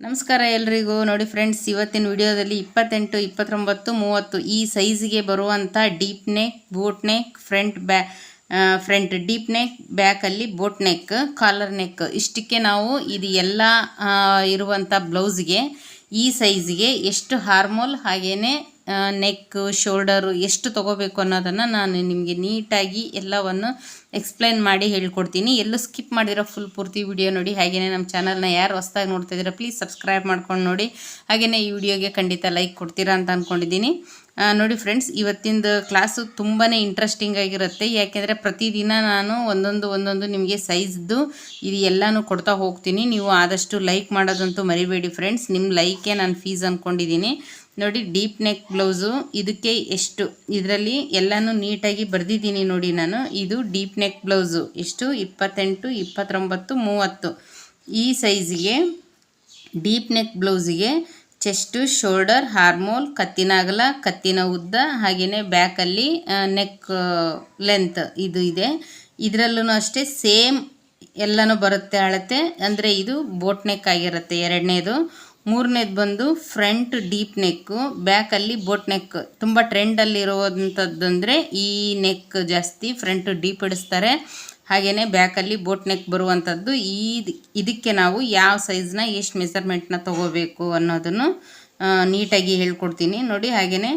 ನಮಸ್ಕಾರ ಎಲ್ರಿಗೂ. ನೋಡಿ ಫ್ರೆಂಡ್ಸ್ ಇವತ್ತಿನ ವಿಡಿಯೋದಲ್ಲಿ ಇಪ್ಪತ್ತೆಂಟು, ಇಪ್ಪತ್ತೊಂಬತ್ತು, ಮೂವತ್ತು ಈ ಸೈಜಿಗೆ ಬರುವಂಥ deep neck boat neck front ಬ್ಯಾ ಫ್ರಂಟ್ ಡೀಪ್ ನೆಕ್ ಬ್ಯಾಕಲ್ಲಿ ಬೋಟ್ ನೆಕ್ ಕಾಲರ್ ನೆಕ್ ಇಷ್ಟಕ್ಕೆ ನಾವು ಇದು ಎಲ್ಲ ಇರುವಂಥ ಬ್ಲೌಸ್ಗೆ ಈ ಸೈಜ್ಗೆ ಎಷ್ಟು ಹಾರ್ಮೋಲ್ ಹಾಗೆಯೇ ನೆಕ್ ಶೋಲ್ಡರು ಎಷ್ಟು ತೊಗೋಬೇಕು ಅನ್ನೋದನ್ನು ನಾನು ನಿಮಗೆ ನೀಟಾಗಿ ಎಲ್ಲವನ್ನು ಎಕ್ಸ್ಪ್ಲೈನ್ ಮಾಡಿ ಹೇಳ್ಕೊಡ್ತೀನಿ. ಎಲ್ಲೂ ಸ್ಕಿಪ್ ಮಾಡಿರೋ ಫುಲ್ ಪೂರ್ತಿ ವಿಡಿಯೋ ನೋಡಿ. ಹಾಗೆಯೇ ನಮ್ಮ ಚಾನಲ್ನ ಯಾರು ಹೊಸ್ದಾಗಿ ನೋಡ್ತಾ ಇದ್ದೀರಾ ಪ್ಲೀಸ್ ಸಬ್ಸ್ಕ್ರೈಬ್ ಮಾಡ್ಕೊಂಡು ನೋಡಿ. ಹಾಗೆಯೇ ಈ ವಿಡಿಯೋಗೆ ಖಂಡಿತ ಲೈಕ್ ಕೊಡ್ತೀರಾ ಅಂತ ಅಂದ್ಕೊಂಡಿದ್ದೀನಿ ನೋಡಿ ಫ್ರೆಂಡ್ಸ್ ಇವತ್ತಿಂದ ಕ್ಲಾಸು ತುಂಬಾ ಇಂಟ್ರೆಸ್ಟಿಂಗ್ ಆಗಿರುತ್ತೆ. ಯಾಕೆಂದರೆ ಪ್ರತಿದಿನ ನಾನು ಒಂದೊಂದು ಒಂದೊಂದು ನಿಮಗೆ ಸೈಜ್ದು ಇದು ಎಲ್ಲನೂ ಕೊಡ್ತಾ ಹೋಗ್ತೀನಿ. ನೀವು ಆದಷ್ಟು ಲೈಕ್ ಮಾಡೋದಂತೂ ಮರಿಬೇಡಿ ಫ್ರೆಂಡ್ಸ್ ನಿಮ್ಮ ಲೈಕೆ ನಾನು ಫೀಸ್ ಅಂದ್ಕೊಂಡಿದ್ದೀನಿ ನೋಡಿ ಡೀಪ್ ನೆಕ್ ಬ್ಲೌಸು ಇದಕ್ಕೆ ಎಷ್ಟು, ಇದರಲ್ಲಿ ಎಲ್ಲನೂ ನೀಟಾಗಿ ಬರೆದಿದ್ದೀನಿ ನೋಡಿ ನಾನು. ಇದು ಡೀಪ್ ನೆಕ್ ಬ್ಲೌಸು ಎಷ್ಟು? ಇಪ್ಪತ್ತೆಂಟು, ಇಪ್ಪತ್ತೊಂಬತ್ತು, ಮೂವತ್ತು. ಈ ಸೈಜಿಗೆ ಡೀಪ್ ನೆಕ್ ಬ್ಲೌಸಿಗೆ ಚೆಸ್ಟು, ಶೋಲ್ಡರ್ ಹಾರ್ಮೋಲ್ ಕತ್ತಿನ ಅಗಲ, ಕತ್ತಿನ ಉದ್ದ ಹಾಗೆಯೇ ಬ್ಯಾಕಲ್ಲಿ ನೆಕ್ ಲೆಂತ್ ಇದು ಇದೆ. ಇದರಲ್ಲೂ ಅಷ್ಟೇ ಸೇಮ್ ಎಲ್ಲನೂ ಬರುತ್ತೆ ಅಳತೆ. ಅಂದರೆ ಇದು ಬೋಟ್ ನೆಕ್ ಆಗಿರುತ್ತೆ ಎರಡನೇದು. ಮೂರನೇದು ಬಂದು ಫ್ರಂಟ್ ಡೀಪ್ ನೆಕ್ಕು. ಬ್ಯಾಕಲ್ಲಿ ಬೋಟ್ ನೆಕ್. ತುಂಬ ಟ್ರೆಂಡಲ್ಲಿರುವಂಥದ್ದು ಅಂದರೆ ಈ ನೆಕ್ ಜಾಸ್ತಿ ಫ್ರಂಟು ಡೀಪ್ ಇಡಿಸ್ತಾರೆ. ಹಾಗೆಯೇ ಬ್ಯಾಕಲ್ಲಿ ಬೋಟ್ ನೆಕ್ ಬರುವಂಥದ್ದು ಈ ಇದಕ್ಕೆ ನಾವು ಯಾವ ಸೈಜ್ನ ಎಷ್ಟು ಮೆಸರ್ಮೆಂಟ್ನ ತೊಗೋಬೇಕು ಅನ್ನೋದನ್ನು ನೀಟಾಗಿ ಹೇಳ್ಕೊಡ್ತೀನಿ. ನೋಡಿ ಹಾಗೆಯೇ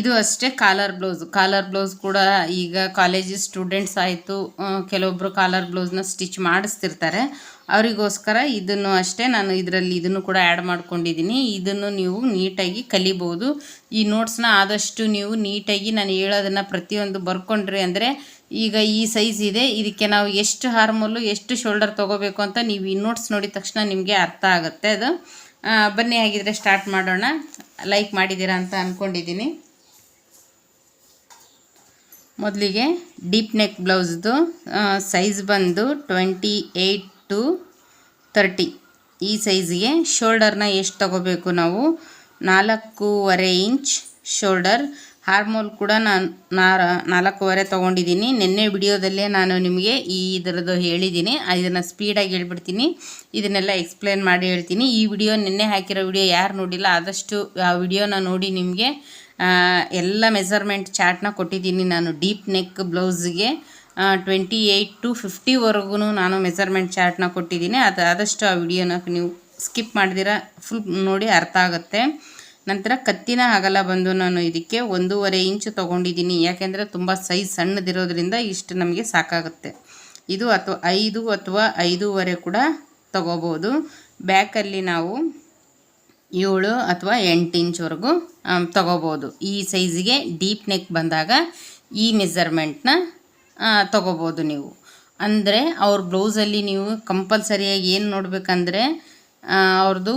ಇದು ಅಷ್ಟೇ ಕಾಲರ್ ಬ್ಲೌಸ್ ಕಾಲರ್ ಬ್ಲೌಸ್ ಕೂಡ ಈಗ ಕಾಲೇಜ್ ಸ್ಟೂಡೆಂಟ್ಸ್ ಆಯಿತು ಕೆಲವೊಬ್ಬರು ಕಾಲರ್ ಬ್ಲೌಸ್ನ ಸ್ಟಿಚ್ ಮಾಡಿಸ್ತಿರ್ತಾರೆ. ಅವರಿಗೋಸ್ಕರ ಇದನ್ನು ಅಷ್ಟೇ ನಾನು ಇದರಲ್ಲಿ ಇದನ್ನು ಕೂಡ ಆ್ಯಡ್ ಮಾಡ್ಕೊಂಡಿದ್ದೀನಿ. ಇದನ್ನು ನೀವು ನೀಟಾಗಿ ಕಲಿಬೋದು. ಈ ನೋಟ್ಸ್ನ ಆದಷ್ಟು ನೀವು ನೀಟಾಗಿ ನಾನು ಹೇಳೋದನ್ನು ಪ್ರತಿಯೊಂದು ಬರ್ಕೊಂಡ್ರಿ ಅಂದರೆ ಈಗ ಈ ಸೈಜ್ ಇದೆ, ಇದಕ್ಕೆ ನಾವು ಎಷ್ಟು ಹಾರ್ಮೋಲು ಎಷ್ಟು ಶೋಲ್ಡರ್ ತೊಗೋಬೇಕು ಅಂತ ನೀವು ಈ ನೋಟ್ಸ್ ನೋಡಿದ ತಕ್ಷಣ ನಿಮಗೆ ಅರ್ಥ ಆಗುತ್ತೆ ಅದು. ಬನ್ನಿ ಹಾಗಿದ್ರೆ ಸ್ಟಾರ್ಟ್ ಮಾಡೋಣ. ಲೈಕ್ ಮಾಡಿದ್ದೀರಾ ಅಂತ ಅಂದ್ಕೊಂಡಿದ್ದೀನಿ ಮೊದಲಿಗೆ ಡೀಪ್ ನೆಕ್ ಬ್ಲೌಸ್ದು ಸೈಜ್ ಬಂದು ಟ್ವೆಂಟಿ ಏಯ್ಟ್ ಟು ತರ್ಟಿ ಈ ಸೈಜಿಗೆ ಶೋಲ್ಡರ್ನ ಎಷ್ಟು ತಗೋಬೇಕು ನಾವು? ನಾಲ್ಕೂವರೆ ಇಂಚ್ ಶೋಲ್ಡರ್ ಹಾರ್ಮೋಲ್ ಕೂಡ ನಾನು ನಾಲ್ಕೂವರೆ ತೊಗೊಂಡಿದ್ದೀನಿ ನಿನ್ನೆ ವಿಡಿಯೋದಲ್ಲೇ ನಾನು ನಿಮಗೆ ಈ ಇದರದ್ದು ಹೇಳಿದ್ದೀನಿ ಇದನ್ನು ಸ್ಪೀಡಾಗಿ ಹೇಳ್ಬಿಡ್ತೀನಿ. ಇದನ್ನೆಲ್ಲ ಎಕ್ಸ್ಪ್ಲೇನ್ ಮಾಡಿ ಹೇಳ್ತೀನಿ. ಈ ವಿಡಿಯೋ ನಿನ್ನೆ ಹಾಕಿರೋ ವಿಡಿಯೋ ಯಾರು ನೋಡಿಲ್ಲ, ಆದಷ್ಟು ಆ ವಿಡಿಯೋನ ನೋಡಿ ನಿಮಗೆ ಎಲ್ಲ ಮೆಸರ್ಮೆಂಟ್ ಚಾರ್ಟ್ನ ಕೊಟ್ಟಿದ್ದೀನಿ ನಾನು. ಡೀಪ್ ನೆಕ್ ಬ್ಲೌಸ್ಗೆ ಟ್ವೆಂಟಿ ಏಯ್ಟ್ ಟು ಫಿಫ್ಟಿವರೆಗೂ ನಾನು ಮೆಸರ್ಮೆಂಟ್ ಚಾರ್ಟ್ನ ಕೊಟ್ಟಿದ್ದೀನಿ. ಅದು, ಆದಷ್ಟು ಆ ವಿಡಿಯೋನ ನೀವು ಸ್ಕಿಪ್ ಮಾಡಿದಿರ ಫುಲ್ ನೋಡಿ ಅರ್ಥ ಆಗುತ್ತೆ. ನಂತರ ಕತ್ತಿನ ಅಗಲ ಬಂದು ನಾನು ಇದಕ್ಕೆ ಒಂದೂವರೆ ಇಂಚು ತೊಗೊಂಡಿದ್ದೀನಿ. ಯಾಕೆಂದರೆ ತುಂಬ ಸೈಜ್ ಸಣ್ಣದಿರೋದ್ರಿಂದ ಇಷ್ಟು ನಮಗೆ ಸಾಕಾಗುತ್ತೆ. ಇದು ಅಥವಾ ಐದು ಅಥವಾ ಐದೂವರೆ ಕೂಡ ತಗೋಬೋದು. ಬ್ಯಾಕಲ್ಲಿ ನಾವು ಏಳು ಅಥವಾ ಎಂಟು ಇಂಚ್ವರೆಗೂ ತಗೋಬೋದು. ಈ ಸೈಜಿಗೆ ಡೀಪ್ ನೆಕ್ ಬಂದಾಗ ಈ ಮೆಸರ್ಮೆಂಟ್ನ ತಗೋಬೋದು ನೀವು. ಅಂದರೆ ಅವ್ರ ಬ್ಲೌಸಲ್ಲಿ ನೀವು ಕಂಪಲ್ಸರಿಯಾಗಿ ಏನು ನೋಡಬೇಕಂದ್ರೆ ಅವ್ರದ್ದು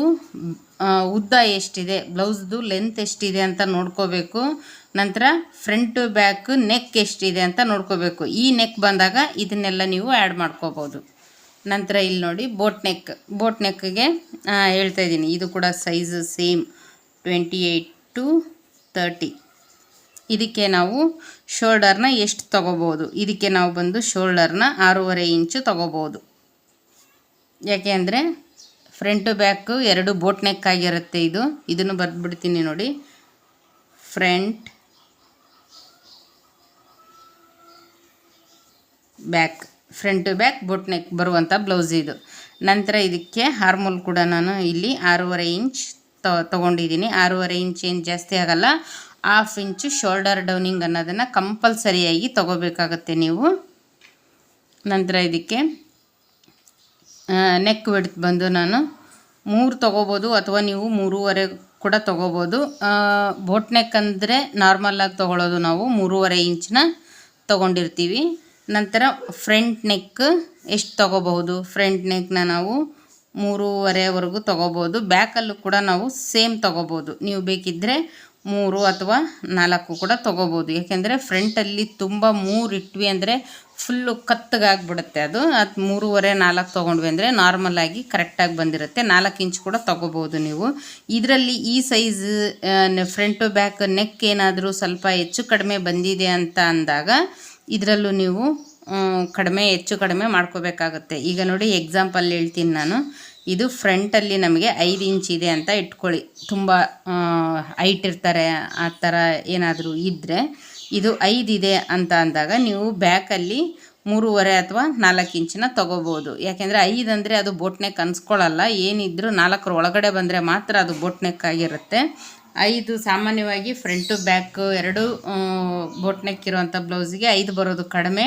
ಉದ್ದ ಎಷ್ಟಿದೆ, ಬ್ಲೌಸ್ದು ಲೆಂತ್ ಎಷ್ಟಿದೆ ಅಂತ ನೋಡ್ಕೋಬೇಕು. ನಂತರ ಫ್ರಂಟ್ ಬ್ಯಾಕ್ ನೆಕ್ ಎಷ್ಟಿದೆ ಅಂತ ನೋಡ್ಕೋಬೇಕು. ಈ ನೆಕ್ ಬಂದಾಗ ಇದನ್ನೆಲ್ಲ ನೀವು ಆ್ಯಡ್ ಮಾಡ್ಕೋಬೋದು. ನಂತರ ಇಲ್ಲಿ ನೋಡಿ ಬೋಟ್ ನೆಕ್ ಬೋಟ್ ನೆಕ್ಗೆ ಹೇಳ್ತಾ ಇದ್ದೀನಿ. ಇದು ಕೂಡ size same twenty eight to thirty ಇದಕ್ಕೆ ನಾವು ಶೋಲ್ಡರ್ನ ಎಷ್ಟು ತಗೋಬೋದು ಇದಕ್ಕೆ ನಾವು ಬಂದು ಶೋಲ್ಡರ್ನ ಆರೂವರೆ ಇಂಚು ತಗೋಬೋದು ಯಾಕೆ ಅಂದರೆ ಫ್ರಂಟು ಬ್ಯಾಕು ಎರಡು ಬೋಟ್ ನೆಕ್ ಆಗಿರುತ್ತೆ ಇದು. ಇದನ್ನು ಬರೆದ್ಬಿಡ್ತೀನಿ ನೋಡಿ. Front back front back boat neck ಬರುವಂಥ ಬ್ಲೌಸ್ ಇದು. ನಂತರ ಇದಕ್ಕೆ ಹಾರ್ಮೋಲ್ ಕೂಡ ನಾನು ಇಲ್ಲಿ ಆರೂವರೆ ಇಂಚ್ ತೊಗೊಂಡಿದ್ದೀನಿ. ಆರೂವರೆ ಇಂಚ್ ಏನು ಜಾಸ್ತಿ ಆಗಲ್ಲ. ಹಾಫ್ ಇಂಚು ಶೋಲ್ಡರ್ ಡೌನಿಂಗ್ ಅನ್ನೋದನ್ನು ಕಂಪಲ್ಸರಿಯಾಗಿ ತೊಗೋಬೇಕಾಗತ್ತೆ ನೀವು. ನಂತರ ಇದಕ್ಕೆ ನೆಕ್ ಬಿಡ್ತು ಬಂದು ನಾನು ಮೂರು ತೊಗೋಬೋದು ಅಥವಾ ನೀವು ಮೂರುವರೆ ಕೂಡ ತೊಗೋಬೋದು. ಬೋಟ್ ನೆಕ್ ಅಂದರೆ ನಾರ್ಮಲಾಗಿ ತೊಗೊಳೋದು ನಾವು ಮೂರುವರೆ ಇಂಚನ್ನ ತೊಗೊಂಡಿರ್ತೀವಿ. ನಂತರ ಫ್ರಂಟ್ ನೆಕ್ ಎಷ್ಟು ತೊಗೋಬಹುದು? ಫ್ರಂಟ್ ನೆಕ್ನ ನಾವು ಮೂರುವರೆವರೆಗೂ ತೊಗೋಬೋದು. ಬ್ಯಾಕಲ್ಲೂ ಕೂಡ ನಾವು ಸೇಮ್ ತೊಗೋಬೋದು. ನೀವು ಬೇಕಿದ್ದರೆ ಮೂರು ಅಥವಾ ನಾಲ್ಕು ಕೂಡ ತೊಗೋಬೋದು. ಯಾಕೆಂದರೆ ಫ್ರಂಟಲ್ಲಿ ತುಂಬ ಮೂರು ಇಟ್ವಿ ಅಂದರೆ ಫುಲ್ಲು ಕತ್ತಗಾಗ್ಬಿಡುತ್ತೆ ಅದು. ಅದು ಮೂರುವರೆ, ನಾಲ್ಕು ತೊಗೊಂಡ್ವಿ ಅಂದರೆ ನಾರ್ಮಲಾಗಿ ಕರೆಕ್ಟಾಗಿ ಬಂದಿರುತ್ತೆ. ನಾಲ್ಕು ಇಂಚ್ ಕೂಡ ತೊಗೋಬೋದು ನೀವು. ಇದರಲ್ಲಿ ಈ ಸೈಜ್ ಫ್ರಂಟು ಬ್ಯಾಕ್ ನೆಕ್ ಏನಾದರೂ ಸ್ವಲ್ಪ ಹೆಚ್ಚು ಕಡಿಮೆ ಬಂದಿದೆ ಅಂತ ಅಂದಾಗ ಇದರಲ್ಲೂ ನೀವು ಕಡಿಮೆ ಹೆಚ್ಚು ಕಡಿಮೆ ಮಾಡ್ಕೋಬೇಕಾಗುತ್ತೆ. ಈಗ ನೋಡಿ ಎಕ್ಸಾಂಪಲ್ ಹೇಳ್ತೀನಿ ನಾನು. ಇದು ಫ್ರಂಟಲ್ಲಿ ನಮಗೆ ಐದು ಇಂಚ್ ಇದೆ ಅಂತ ಇಟ್ಕೊಳ್ಳಿ. ತುಂಬ ಹೈಟ್ ಇರ್ತಾರೆ, ಆ ಥರ ಏನಾದರೂ ಇದ್ದರೆ ಇದು ಐದಿದೆ ಅಂತ ಅಂದಾಗ ನೀವು ಬ್ಯಾಕಲ್ಲಿ ಮೂರುವರೆ ಅಥವಾ ನಾಲ್ಕು ಇಂಚಿನ ತೊಗೋಬೋದು. ಯಾಕೆಂದರೆ ಐದು ಅಂದರೆ ಅದು ಬೋಟ್ನೆಕ್ ಅನ್ಸ್ಕೊಳ್ಳಲ್ಲ ಏನಿದ್ರೂ ನಾಲ್ಕರ ಒಳಗಡೆ ಬಂದರೆ ಮಾತ್ರ ಅದು ಬೋಟ್ನೆಕ್ ಆಗಿರುತ್ತೆ ಐದು ಸಾಮಾನ್ಯವಾಗಿ ಫ್ರಂಟು ಬ್ಯಾಕು ಎರಡು ಬೋಟ್ ನೆಕ್ ಇರುವಂಥ ಬ್ಲೌಸಿಗೆ ಐದು ಬರೋದು ಕಡಿಮೆ.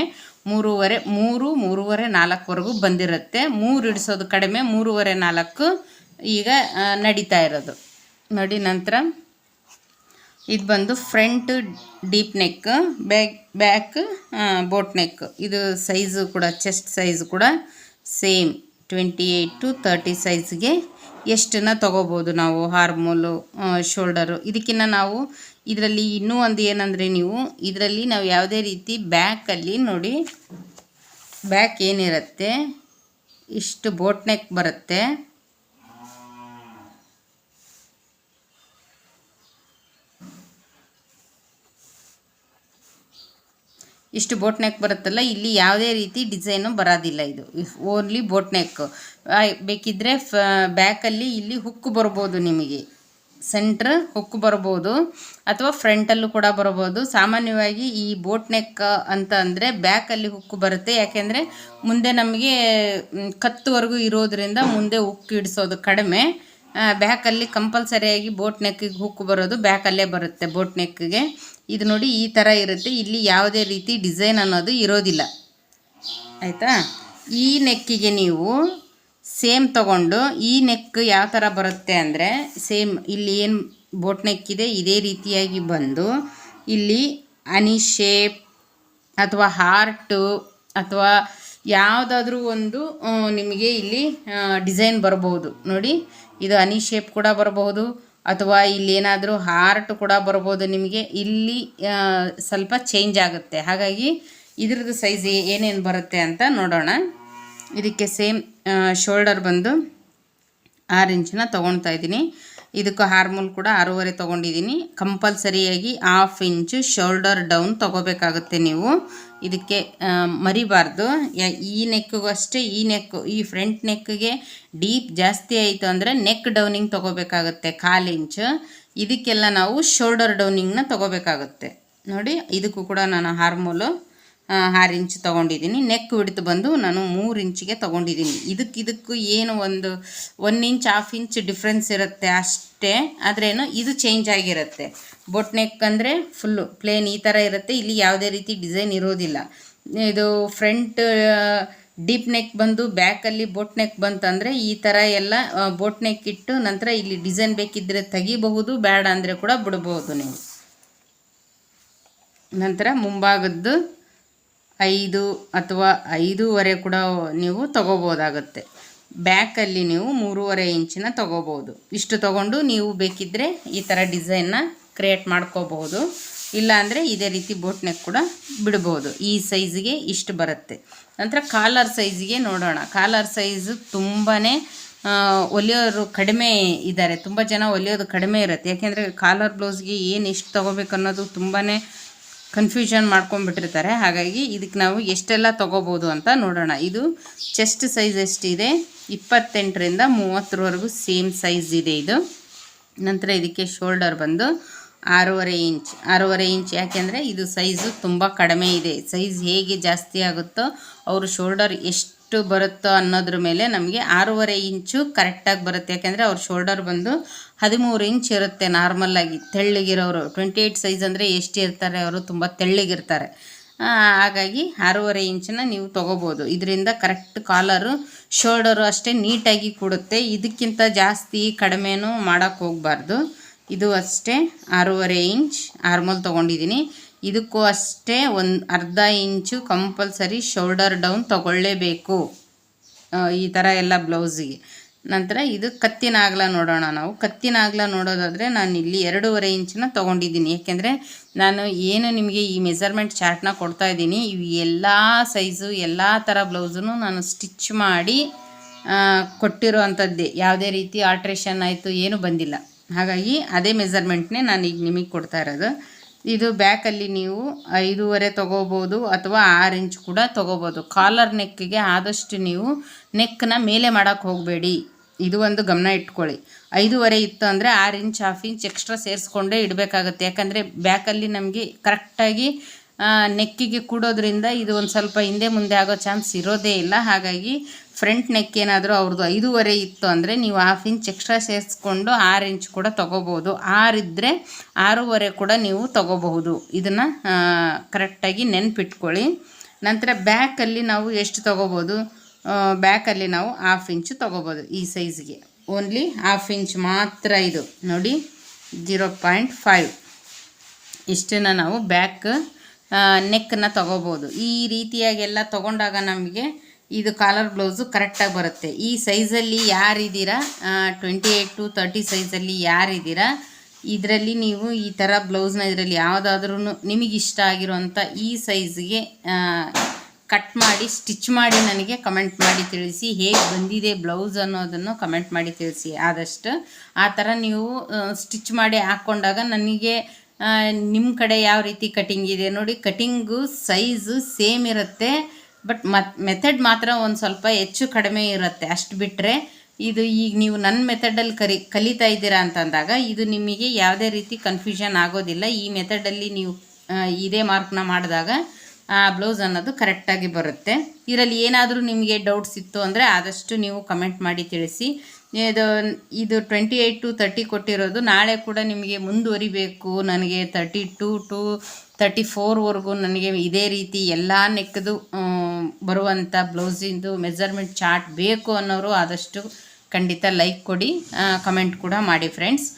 ಮೂರುವರೆ, ಮೂರು, ಮೂರುವರೆ, ನಾಲ್ಕುವರೆಗೂ ಬಂದಿರುತ್ತೆ. ಮೂರು ಹಿಡಿಸೋದು ಕಡಿಮೆ, ಮೂರುವರೆ, ನಾಲ್ಕು ಈಗ ನಡೀತಾ ಇರೋದು. ನೋಡಿ ನಂತರ. ಇದು ಬಂದು front deep neck, back back boat neck. ಇದು ಸೈಜು ಕೂಡ, ಚೆಸ್ಟ್ ಸೈಜ್ ಕೂಡ same. Twenty eight to thirty ಸೈಜ್ಗೆ ಎಷ್ಟನ್ನ ತೊಗೋಬೋದು ನಾವು, ಹಾರ್ಮೋಲು ಶೋಲ್ಡರು. ಇದಕ್ಕಿಂತ ನಾವು ಇದರಲ್ಲಿ ಇನ್ನೂ ಒಂದು ಏನಂದರೆ ನೀವು, ಇದರಲ್ಲಿ ನಾವು ಯಾವುದೇ ರೀತಿ ಬ್ಯಾಕಲ್ಲಿ ನೋಡಿ ಬ್ಯಾಕ್ ಏನಿರುತ್ತೆ, ಇಷ್ಟು ಬೋಟ್ ನೆಕ್ ಬರುತ್ತೆ. ಇಷ್ಟು ಬೋಟ್ ನೆಕ್ ಬರುತ್ತಲ್ಲ, ಇಲ್ಲಿ ಯಾವುದೇ ರೀತಿ ಡಿಸೈನು ಬರೋದಿಲ್ಲ ಇದು. ಓನ್ಲಿ ಬೋಟ್ ನೆಕ್ ಬೇಕಿದ್ದರೆ ಫ ಬ್ಯಾಕಲ್ಲಿ ಇಲ್ಲಿ ಹುಕ್ ಬರ್ಬೋದು ನಿಮಗೆ. ಸೆಂಟ್ರ್ ಹುಕ್ ಬರ್ಬೋದು ಅಥವಾ ಫ್ರಂಟಲ್ಲೂ ಕೂಡ ಬರ್ಬೋದು ಸಾಮಾನ್ಯವಾಗಿ ಈ ಬೋಟ್ ನೆಕ್ ಅಂತ ಅಂದರೆ ಬ್ಯಾಕಲ್ಲಿ ಹುಕ್ಕು ಬರುತ್ತೆ. ಯಾಕೆಂದರೆ ಮುಂದೆ ನಮಗೆ ಕತ್ತುವರೆಗೂ ಇರೋದ್ರಿಂದ ಮುಂದೆ ಹುಕ್ಕು ಇಡಿಸೋದು ಕಡಿಮೆ. ಬ್ಯಾಕಲ್ಲಿ ಕಂಪಲ್ಸರಿಯಾಗಿ ಬೋಟ್ ನೆಕ್ಕಿಗೆ ಹುಕ್ಕು ಬರೋದು ಬ್ಯಾಕಲ್ಲೇ ಬರುತ್ತೆ ಬೋಟ್ ನೆಕ್ಕಿಗೆ ಇದು ನೋಡಿ ಈ ಥರ ಇರುತ್ತೆ. ಇಲ್ಲಿ ಯಾವುದೇ ರೀತಿ ಡಿಸೈನ್ ಅನ್ನೋದು ಇರೋದಿಲ್ಲ. ಆಯಿತಾ? ಈ ನೆಕ್ಕಿಗೆ ನೀವು ಸೇಮ್ ತಗೊಂಡು ಈ ನೆಕ್ ಯಾವ ಥರ ಬರುತ್ತೆ ಅಂದರೆ ಸೇಮ್ ಇಲ್ಲಿ ಏನು ಬೋಟ್ ನೆಕ್ ಇದೆ, ಇದೇ ರೀತಿಯಾಗಿ ಬಂದು ಇಲ್ಲಿ ಅನಿ ಶೇಪ್ ಅಥವಾ ಹಾರ್ಟು ಅಥವಾ ಯಾವುದಾದ್ರೂ ಒಂದು ನಿಮಗೆ ಇಲ್ಲಿ ಡಿಸೈನ್ ಬರ್ಬೋದು ನೋಡಿ, ಇದು ಅನಿ ಶೇಪ್ ಕೂಡ ಬರಬಹುದು, ಅಥವಾ ಇಲ್ಲಿ ಏನಾದರೂ ಹಾರ್ಟ್ ಕೂಡ ಬರ್ಬೋದು ನಿಮಗೆ. ಇಲ್ಲಿ ಸ್ವಲ್ಪ ಚೇಂಜ್ ಆಗುತ್ತೆ. ಹಾಗಾಗಿ ಇದ್ರದ್ದು ಸೈಜ್ ಏನೇನು ಬರುತ್ತೆ ಅಂತ ನೋಡೋಣ. ಇದಕ್ಕೆ ಸೇಮ್ ಶೋಲ್ಡರ್ ಬಂದು ಆರು ಇಂಚನ್ನ ತೊಗೊಳ್ತಾ ಇದ್ದೀನಿ. ಇದಕ್ಕೆ ಹಾರ್ಮೋಲ್ ಕೂಡ ಆರೂವರೆ ತೊಗೊಂಡಿದ್ದೀನಿ. ಕಂಪಲ್ಸರಿಯಾಗಿ ಹಾಫ್ ಇಂಚು ಶೋಲ್ಡರ್ ಡೌನ್ ತೊಗೋಬೇಕಾಗುತ್ತೆ ನೀವು. ಇದಕ್ಕೆ ಮರಿಬಾರ್ದು. ಈ ನೆಕ್ಕಿಗೂ ಅಷ್ಟೇ, ಈ ನೆಕ್ ಈ ಫ್ರಂಟ್ ನೆಕ್ಗೆ ಡೀಪ್ ಜಾಸ್ತಿ ಆಯಿತು ಅಂದರೆ ನೆಕ್ ಡೌನಿಂಗ್ ತೊಗೋಬೇಕಾಗುತ್ತೆ, ಕಾಲು ಇಂಚು ಇದಕ್ಕೆಲ್ಲ ನಾವು ಶೋಲ್ಡರ್ ಡೌನಿಂಗ್ನ ತೊಗೋಬೇಕಾಗುತ್ತೆ. ನೋಡಿ, ಇದಕ್ಕೂ ಕೂಡ ನಾನು ಹಾರ್ಮೋಲು ಆರು ಇಂಚ್ ತೊಗೊಂಡಿದ್ದೀನಿ. ನೆಕ್ ವಿಡ್ತ್ ಬಂದು ನಾನು ಮೂರು ಇಂಚಿಗೆ ತೊಗೊಂಡಿದ್ದೀನಿ. ಇದಕ್ಕೆ ಇದಕ್ಕೂ ಏನು ಒಂದು one inch, half inch difference ಇರುತ್ತೆ ಅಷ್ಟೇ. ಆದ್ರೇನು ಇದು ಚೇಂಜ್ ಆಗಿರುತ್ತೆ. ಬೊಟ್ ನೆಕ್ ಅಂದರೆ ಫುಲ್ಲು ಪ್ಲೇನ್ ಈ ಥರ ಇರುತ್ತೆ. ಇಲ್ಲಿ ಯಾವುದೇ ರೀತಿ ಡಿಸೈನ್ ಇರೋದಿಲ್ಲ. ಇದು ಫ್ರಂಟ್ ಡೀಪ್ ನೆಕ್ ಬಂದು ಬ್ಯಾಕಲ್ಲಿ ಬೋಟ್ ನೆಕ್ ಬಂತಂದರೆ ಈ ಥರ ಎಲ್ಲ ಬೋಟ್ ನೆಕ್ ಇಟ್ಟು ನಂತರ ಇಲ್ಲಿ ಡಿಸೈನ್ ಬೇಕಿದ್ದರೆ ತೆಗಿಬಹುದು ಬೇಡ ಅಂದರೆ ಕೂಡ ಬಿಡ್ಬೋದು ನೀವು. ನಂತರ ಮುಂಭಾಗದ್ದು ಐದು ಅಥವಾ ಐದೂವರೆ ಕೂಡ ನೀವು ತಗೋಬೋದಾಗುತ್ತೆ. ಬ್ಯಾಕಲ್ಲಿ ನೀವು ಮೂರುವರೆ ಇಂಚಿನ ತಗೋಬೋದು. ಇಷ್ಟು ತಗೊಂಡು ನೀವು ಬೇಕಿದ್ದರೆ ಈ ಥರ ಡಿಸೈನ್ನ ಕ್ರಿಯೇಟ್ ಮಾಡ್ಕೋಬಹುದು. ಇಲ್ಲಾಂದರೆ ಇದೇ ರೀತಿ ಬೋಟ್ನೆಕ್ ಕೂಡ ಬಿಡ್ಬೋದು. ಈ ಸೈಜ್ಗೆ ಇಷ್ಟು ಬರುತ್ತೆ. ನಂತರ ಕಾಲರ್ ಸೈಜ್ಗೆ ನೋಡೋಣ. ಕಾಲರ್ ಸೈಜು ತುಂಬಾ ಹೊಲಿಯೋರು ಕಡಿಮೆ ಇದ್ದಾರೆ ತುಂಬ ಜನ ಹೊಲಿಯೋದು ಕಡಿಮೆ ಇರುತ್ತೆ. ಯಾಕೆಂದರೆ ಕಾಲರ್ ಬ್ಲೌಸ್ಗೆ ಏನು ಎಷ್ಟು ತೊಗೋಬೇಕು ಅನ್ನೋದು ತುಂಬಾ ಕನ್ಫ್ಯೂಷನ್ ಮಾಡ್ಕೊಂಡ್ಬಿಟ್ಟಿರ್ತಾರೆ. ಹಾಗಾಗಿ ಇದಕ್ಕೆ ನಾವು ಎಷ್ಟೆಲ್ಲ ತೊಗೋಬೋದು ಅಂತ ನೋಡೋಣ. ಇದು ಚೆಸ್ಟ್ ಸೈಜ್ ಎಷ್ಟಿದೆ? ಇಪ್ಪತ್ತೆಂಟರಿಂದ ಮೂವತ್ತರವರೆಗೂ ಸೇಮ್ ಸೈಜ್ ಇದೆ ಇದು. ನಂತರ ಇದಕ್ಕೆ ಶೋಲ್ಡರ್ ಬಂದು ಆರೂವರೆ ಇಂಚ್ ಆರೂವರೆ ಇಂಚ್ ಯಾಕೆಂದರೆ ಇದು ಸೈಜು ತುಂಬ ಕಡಿಮೆ ಇದೆ. ಸೈಜ್ ಹೇಗೆ ಜಾಸ್ತಿ ಆಗುತ್ತೋ ಅವರು ಶೋಲ್ಡರ್ ಎಷ್ಟು ಬರುತ್ತೋ ಅನ್ನೋದ್ರ ಮೇಲೆ ನಮಗೆ ಆರೂವರೆ ಇಂಚು ಕರೆಕ್ಟಾಗಿ ಬರುತ್ತೆ. ಯಾಕೆಂದರೆ ಅವ್ರ ಶೋಲ್ಡರ್ ಬಂದು ಹದಿಮೂರು ಇಂಚ್ ಇರುತ್ತೆ ನಾರ್ಮಲ್ಲಾಗಿ ತೆಳ್ಳಗಿರೋರು ಟ್ವೆಂಟಿ ಏಯ್ಟ್ ಸೈಜ್ ಅಂದರೆ ಎಷ್ಟು ಇರ್ತಾರೆ ಅವರು ತುಂಬ ತೆಳ್ಳಗಿರ್ತಾರೆ. ಹಾಗಾಗಿ ಆರೂವರೆ ಇಂಚನ್ನ ನೀವು ತೊಗೋಬೋದು. ಇದರಿಂದ ಕರೆಕ್ಟ್ ಕಾಲರು, ಶೋಲ್ಡರು ಅಷ್ಟೇ ನೀಟಾಗಿ ಕೊಡುತ್ತೆ. ಇದಕ್ಕಿಂತ ಜಾಸ್ತಿ ಕಡಿಮೆನೂ ಮಾಡೋಕ್ಕೆ ಹೋಗಬಾರ್ದು. ಇದು ಅಷ್ಟೇ ಆರೂವರೆ ಇಂಚ್ ಆರ್ಮಲ್ ತೊಗೊಂಡಿದ್ದೀನಿ. ಇದಕ್ಕೂ ಅಷ್ಟೇ ಒಂದು ಅರ್ಧ ಇಂಚು ಕಂಪಲ್ಸರಿ ಶೋಲ್ಡರ್ ಡೌನ್ ತಗೊಳ್ಳೇಬೇಕು. ಈ ಥರ ಎಲ್ಲ ಬ್ಲೌಸಿಗೆ. ನಂತರ ಇದು ಕತ್ತಿನ ನೋಡೋಣ ನಾವು. ಕತ್ತಿನ ನೋಡೋದಾದರೆ ನಾನು ಇಲ್ಲಿ ಎರಡೂವರೆ ಇಂಚನ್ನ ತೊಗೊಂಡಿದ್ದೀನಿ. ಏಕೆಂದರೆ ನಾನು ಏನು ನಿಮಗೆ ಈ ಮೆಸರ್ಮೆಂಟ್ ಚಾರ್ಟ್ನ ಕೊಡ್ತಾ ಇದ್ದೀನಿ. ಇವು ಎಲ್ಲ ಸೈಜು ಎಲ್ಲ ಥರ ಬ್ಲೌಸನ್ನು ನಾನು ಸ್ಟಿಚ್ ಮಾಡಿ ಕೊಟ್ಟಿರೋ ಅಂಥದ್ದೇ ಯಾವುದೇ ರೀತಿ ಆಲ್ಟ್ರೇಷನ್ ಆಯಿತು, ಏನೂ ಬಂದಿಲ್ಲ. ಹಾಗಾಗಿ ಅದೇ ಮೆಸರ್ಮೆಂಟ್ನೇ ನಾನು ಈಗ ನಿಮಗೆ ಕೊಡ್ತಾ ಇರೋದು. ಇದು ಬ್ಯಾಕಲ್ಲಿ ನೀವು ಐದೂವರೆ ತೊಗೋಬೋದು ಅಥವಾ ಆರು ಇಂಚ್ ಕೂಡ ತೊಗೋಬೋದು. ಕಾಲರ್ ನೆಕ್ಕಿಗೆ ಆದಷ್ಟು ನೀವು ನೆಕ್ನ ಮೇಲೆ ಮಾಡೋಕ್ಕೆ ಹೋಗಬೇಡಿ. ಇದು ಒಂದು ಗಮನ ಇಟ್ಕೊಳ್ಳಿ. ಐದೂವರೆ ಇತ್ತು ಅಂದರೆ ಆರು ಇಂಚ್ ಹಾಫ್ ಇಂಚ್ ಎಕ್ಸ್ಟ್ರಾ ಸೇರಿಸ್ಕೊಂಡೇ ಇಡಬೇಕಾಗುತ್ತೆ. ಯಾಕಂದರೆ ಬ್ಯಾಕಲ್ಲಿ ನಮಗೆ ಕರೆಕ್ಟಾಗಿ ನೆಕ್ಕಿಗೆ ಕೂಡೋದ್ರಿಂದ ಇದು ಒಂದು ಸ್ವಲ್ಪ ಹಿಂದೆ ಮುಂದೆ ಆಗೋ ಚಾನ್ಸ್ ಇರೋದೇ ಇಲ್ಲ. ಹಾಗಾಗಿ ಫ್ರಂಟ್ ನೆಕ್ ಏನಾದರೂ ಅವ್ರದ್ದು ಐದೂವರೆ ಇತ್ತು ಅಂದರೆ ನೀವು ಹಾಫ್ ಇಂಚ್ ಎಕ್ಸ್ಟ್ರಾ ಸೇರಿಸ್ಕೊಂಡು ಆರು ಇಂಚ್ ಕೂಡ ತೊಗೋಬೋದು. ಆರಿದ್ದರೆ ಆರೂವರೆ ಕೂಡ ನೀವು ತೊಗೋಬಹುದು. ಇದನ್ನು ಕರೆಕ್ಟಾಗಿ ನೆನ್ಪಿಟ್ಕೊಳ್ಳಿ. ನಂತರ ಬ್ಯಾಕಲ್ಲಿ ನಾವು ಎಷ್ಟು ತೊಗೋಬೋದು? ಬ್ಯಾಕಲ್ಲಿ ನಾವು ಹಾಫ್ ಇಂಚು ತೊಗೋಬೋದು ಈ ಸೈಜ್ಗೆ ಓನ್ಲಿ ಹಾಫ್ ಇಂಚ್ ಮಾತ್ರ ಇದು. ನೋಡಿ ಜೀರೋ ಪಾಯಿಂಟ್ ಫೈವ್ ಇಷ್ಟನ್ನು ನಾವು ಬ್ಯಾಕ್ ನೆಕ್ಕನ್ನು ತೊಗೋಬೋದು. ಈ ರೀತಿಯಾಗೆಲ್ಲ ತೊಗೊಂಡಾಗ ನಮಗೆ ಇದು ಕಾಲರ್ ಬ್ಲೌಸು ಕರೆಕ್ಟಾಗಿ ಬರುತ್ತೆ. ಈ ಸೈಜಲ್ಲಿ ಯಾರಿದ್ದೀರಾ ಟ್ವೆಂಟಿ ಏಯ್ಟ್ ಟು ತರ್ಟಿ ಸೈಜಲ್ಲಿ ಯಾರಿದ್ದೀರಾ ಇದರಲ್ಲಿ ನೀವು ಈ ಥರ ಬ್ಲೌಸ್ನ ಇದರಲ್ಲಿ ಯಾವುದಾದ್ರೂ ನಿಮಗೆ ಇಷ್ಟ ಆಗಿರುವಂಥ ಈ ಸೈಜ್ಗೆ ಕಟ್ ಮಾಡಿ ಸ್ಟಿಚ್ ಮಾಡಿ ನನಗೆ ಕಮೆಂಟ್ ಮಾಡಿ ತಿಳಿಸಿ. ಹೇಗೆ ಬಂದಿದೆ ಬ್ಲೌಸ್ ಅನ್ನೋದನ್ನು ಕಮೆಂಟ್ ಮಾಡಿ ತಿಳಿಸಿ. ಆದಷ್ಟು ಆ ಥರ ನೀವು ಸ್ಟಿಚ್ ಮಾಡಿ ಹಾಕ್ಕೊಂಡಾಗ ನನಗೆ ನಿಮ್ಮ ಕಡೆ ಯಾವ ರೀತಿ ಕಟಿಂಗ್ ಇದೆ ನೋಡಿ. ಕಟಿಂಗು ಸೈಜು ಸೇಮ್ ಇರುತ್ತೆ. ಬಟ್ ಮತ್ ಮೆಥಡ್ ಮಾತ್ರ ಒಂದು ಸ್ವಲ್ಪ ಹೆಚ್ಚು ಕಡಿಮೆ ಇರುತ್ತೆ. ಅಷ್ಟು ಬಿಟ್ಟರೆ ಇದು ಈಗ ನೀವು ನನ್ನ ಮೆಥಡಲ್ಲಿ ಕರಿ, ಕಲಿತಾ ಇದ್ದೀರಾ ಅಂತಂದಾಗ ಇದು ನಿಮಗೆ ಯಾವುದೇ ರೀತಿ ಕನ್ಫ್ಯೂಷನ್ ಆಗೋದಿಲ್ಲ. ಈ ಮೆಥಡಲ್ಲಿ ನೀವು ಇದೇ ಮಾರ್ಕ್ನ ಮಾಡಿದಾಗ ಆ ಬ್ಲೌಸ್ ಅನ್ನೋದು ಕರೆಕ್ಟಾಗಿ ಬರುತ್ತೆ. ಇದರಲ್ಲಿ ಏನಾದರೂ ನಿಮಗೆ ಡೌಟ್ಸ್ ಇತ್ತು ಅಂದರೆ ಆದಷ್ಟು ನೀವು ಕಮೆಂಟ್ ಮಾಡಿ ತಿಳಿಸಿ. ಇದು ಇದು ಟ್ವೆಂಟಿ ಏಯ್ಟ್ ಟು ತರ್ಟಿ ಕೊಟ್ಟಿರೋದು. ನಾಳೆ ಕೂಡ ನಿಮಗೆ ಮುಂದುವರಿಬೇಕು. ನನಗೆ ತರ್ಟಿ ಟು ಟು ತರ್ಟಿ ಫೋರ್ವರೆಗೂ ನನಗೆ ಇದೇ ರೀತಿ ಎಲ್ಲ ನೆಕ್ಕದು ಬರುವಂಥ ಬ್ಲೌಸಿಂದು ಮೆಜರ್ಮೆಂಟ್ ಚಾರ್ಟ್ ಬೇಕು ಅನ್ನೋರು ಆದಷ್ಟು ಖಂಡಿತ ಲೈಕ್ ಕೊಡಿ ಕಮೆಂಟ್ ಕೂಡ ಮಾಡಿ ಫ್ರೆಂಡ್ಸ್.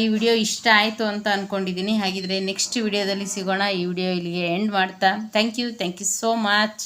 ಈ ವಿಡಿಯೋ ಇಷ್ಟ ಆಯಿತು ಅಂತ ಅಂದ್ಕೊಂಡಿದ್ದೀನಿ ಹಾಗಿದ್ರೆ ನೆಕ್ಸ್ಟ್ ವಿಡಿಯೋದಲ್ಲಿ ಸಿಗೋಣ. ಈ ವಿಡಿಯೋ ಇಲ್ಲಿಗೆ ಎಂಡ್ ಮಾಡ್ತಾ. Thank you thank you so much